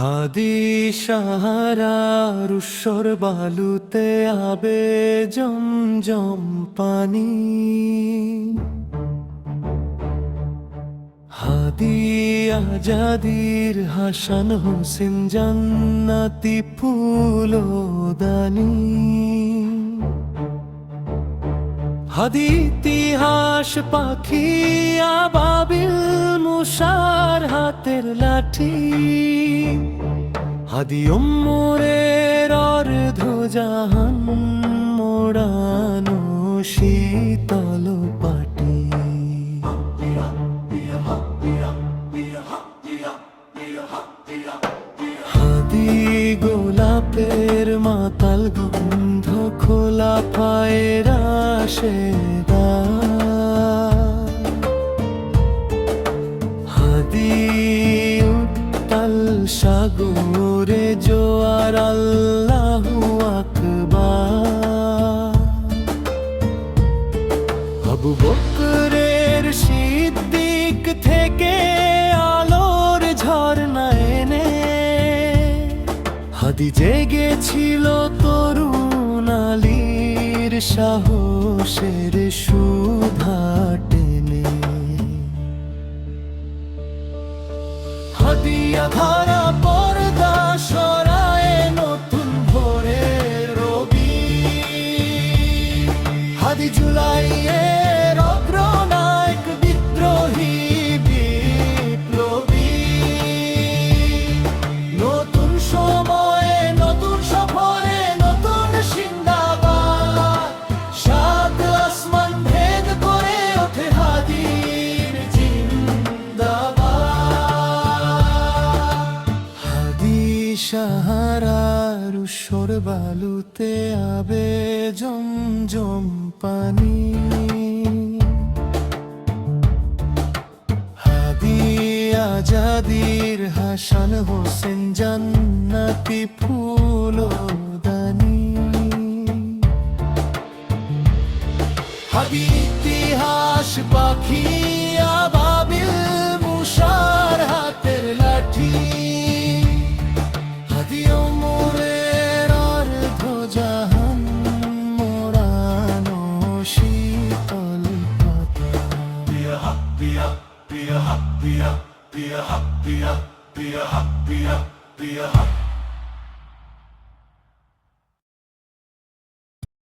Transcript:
হাদি সাহারার বালুতে আবে জম জম পানি। হাদি আজাদির হাসান হোসেন জান্নাতি ফুলো দানি। হাদি ইতিহাস পাখি আবাবিল মুসার হাতের লাঠি। হাদি ওমরের অর্ধ জাহান মোড়ানো শীতল পাটি। হাদি গোলাপের মাতাল গন্ধ খোলা পায়ের আসে হাদি উত্তাল সাগরে জোয়ার আল্লাহু আকবার। বকরের সিদ্দিক থেকে আলোর ঝর্ণা এনে, হাদি জেগেছিল তরুণ আলীর সাহসের সুধা হাতিয়া ধারা পর্দা সরায় নতুন ভোরে রবি। হাদি জুলাইয়ের উসর বালুতে আবে জম জম পানি। হাদি আজাদির হাসান হোসেন জান্নাতি ফুল দানি। হাদি ইতিহাস পাখি Be a be be a be be a be be a hop.